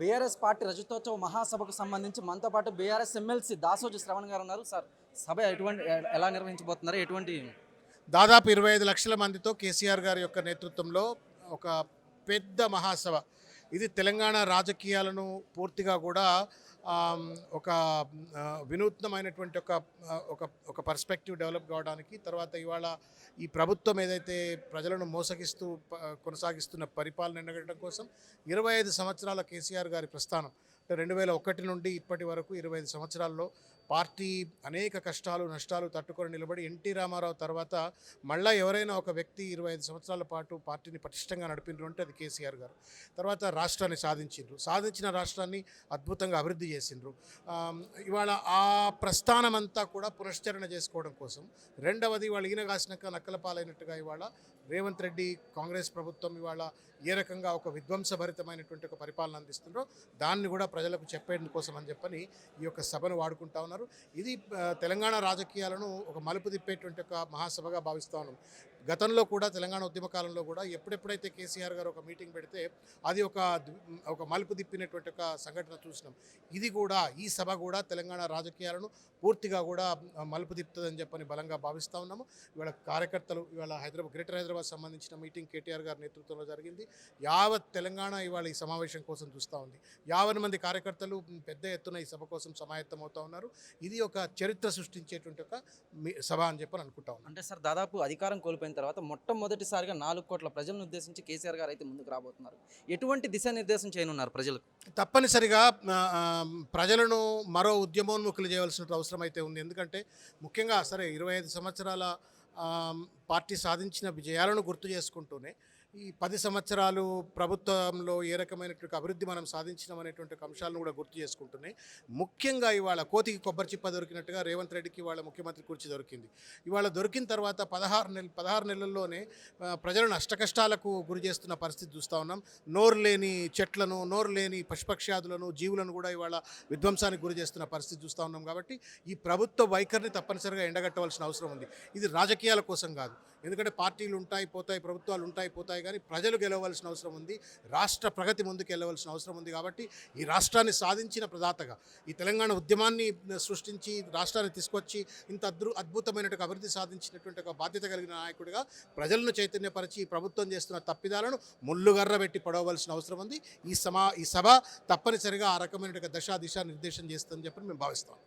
BRS party రజతోత్సవ మహాసభకు సంబంధించి మనతో పాటు బీఆర్ఎస్ ఎమ్మెల్సీ దాసోజు శ్రవణ్ గారు ఉన్నారు. సార్ సభ ఎటువంటి ఎలా నిర్వహించబోతున్నారు? ఎటువంటి దాదాపు ఇరవై ఐదు లక్షల మందితో కేసీఆర్ గారి యొక్క నేతృత్వంలో ఒక పెద్ద మహాసభ. ఇది తెలంగాణ రాజకీయాలను పూర్తిగా కూడా ఒక వినూత్నమైనటువంటి ఒక ఒక ఒక పర్స్పెక్టివ్ డెవలప్ కావడానికి తర్వాత ఇవాళ ఈ ప్రభుత్వం ఏదైతే ప్రజలను మోసగిస్తూ కొనసాగిస్తున్న పరిపాలన ఎండగట్టడం కోసం ఇరవై ఐదు సంవత్సరాల కేసీఆర్ గారి ప్రస్థానం. అంటే రెండు వేల ఒకటి నుండి ఇప్పటి వరకు ఇరవై ఐదు సంవత్సరాల్లో పార్టీ అనేక కష్టాలు నష్టాలు తట్టుకొని నిలబడి ఎన్టీ రామారావు తర్వాత మళ్ళా ఎవరైనా ఒక వ్యక్తి ఇరవై ఐదు సంవత్సరాల పాటు పార్టీని పటిష్టంగా నడిపినారు అంటే అది కేసీఆర్ గారు. తర్వాత రాష్ట్రాన్ని సాధించిండ్రు. సాధించిన రాష్ట్రాన్ని అద్భుతంగా అభివృద్ధి చేసిండ్రు. ఇవాళ ఆ ప్రస్థానం అంతా కూడా పునశ్చరణ చేసుకోవడం కోసం రెండవది ఇవాళ ఈయన కాసినాక నక్కలపాలైనట్టుగా ఇవాళ రేవంత్ రెడ్డి కాంగ్రెస్ ప్రభుత్వం ఇవాళ ఏ రకంగా ఒక విధ్వంసభరితమైనటువంటి ఒక పరిపాలన అందిస్తుందో దాన్ని కూడా ప్రజలకు చెప్పేందుకోసం అని చెప్పని ఈ యొక్క సభను వాడుకుంటా ఉన్నారు ఇది తెలంగాణ రాజకీయాలను ఒక మలుపు తిప్పేటువంటి ఒక మహాసభగా భావిస్తా ఉన్నాం. గతంలో కూడా తెలంగాణ ఉద్యమ కాలంలో కూడా ఎప్పుడెప్పుడైతే కేసీఆర్ గారు ఒక మీటింగ్ పెడితే అది ఒక ఒక మలుపు దిప్పినటువంటి ఒక సంఘటన చూసినాం. ఇది కూడా ఈ సభ కూడా తెలంగాణ రాజకీయాలను పూర్తిగా కూడా మలుపు తిప్పుతుందని చెప్పని బలంగా భావిస్తూ ఉన్నాము. ఇవాళ కార్యకర్తలు ఇవాళ హైదరాబాద్ గ్రేటర్ హైదరాబాద్ సంబంధించిన మీటింగ్ కేటీఆర్ గారి నేతృత్వంలో జరిగింది. యావత్ తెలంగాణ ఇవాళ ఈ సమావేశం కోసం చూస్తూ ఉంది. యావన్ మంది కార్యకర్తలు పెద్ద ఎత్తున ఈ సభ కోసం సమాయత్తం అవుతా ఉన్నారు. ఇది ఒక చరిత్ర సృష్టించేటువంటి ఒక సభ అని చెప్పని అనుకుంటా ఉన్నాం. అంటే సార్ దాదాపు అధికారం కోల్పోయిన తర్వాత మొట్టమొదటిసారిగా నాలుగు కోట్ల ప్రజలను ఉద్దేశించి కేసీఆర్ గారు అయితే ముందుకు రాబోతున్నారు. ఎటువంటి దిశానిర్దేశం చేయనున్నారు ప్రజలకు? తప్పనిసరిగా ప్రజలను మరో ఉద్యమోన్ముఖులు చేయవలసిన అవసరం అయితే ఉంది. ఎందుకంటే ముఖ్యంగా సరే ఇరవై ఐదు సంవత్సరాల పార్టీ సాధించిన విజయాలను గుర్తు చేసుకుంటూనే ఈ పది సంవత్సరాలు ప్రభుత్వంలో ఏ రకమైనటువంటి అభివృద్ధి మనం సాధించినాం అనేటువంటి అంశాలను కూడా గుర్తు చేసుకుంటూనే ముఖ్యంగా ఇవాళ కోతికి కొబ్బరి చిప్ప దొరికినట్టుగా రేవంత్ రెడ్డికి ఇవాళ ముఖ్యమంత్రి కుర్చీ దొరికింది. ఇవాళ దొరికిన తర్వాత పదహారు నెల పదహారు నెలల్లోనే ప్రజలను అష్టకష్టాలకు గురి చేస్తున్న పరిస్థితి చూస్తూ ఉన్నాం. నోరు లేని చెట్లను నోరు లేని పశుపక్ష్యాదులను జీవులను కూడా ఇవాళ విధ్వంసానికి గురి చేస్తున్న పరిస్థితి చూస్తూ ఉన్నాం. కాబట్టి ఈ ప్రభుత్వ వైఖరిని తప్పనిసరిగా ఎండగట్టవలసిన అవసరం ఉంది. ఇది రాజకీయ రాజకీయాల కోసం కాదు. ఎందుకంటే పార్టీలు ఉంటాయి పోతాయి ప్రభుత్వాలు ఉంటాయి పోతాయి కానీ ప్రజలు గెలవలసిన అవసరం ఉంది రాష్ట్ర ప్రగతి ముందుకు వెళ్ళవలసిన అవసరం ఉంది కాబట్టి ఈ రాష్ట్రాన్ని సాధించిన ప్రదాతగా ఈ తెలంగాణ ఉద్యమాన్ని సృష్టించి రాష్ట్రాన్ని తీసుకొచ్చి ఇంత అద్భు అద్భుతమైనటువంటి అభివృద్ధి సాధించినటువంటి ఒక బాధ్యత కలిగిన నాయకుడిగా ప్రజలను చైతన్యపరిచి ఈ ప్రభుత్వం చేస్తున్న తప్పిదాలను ముళ్ళుగర్ర పెట్టి పడవలసిన అవసరం ఉంది. ఈ సమా ఈ సభ తప్పనిసరిగా ఆ రకమైన దశ దిశ నిర్దేశం చేస్తుందని చెప్పి మేము భావిస్తాం.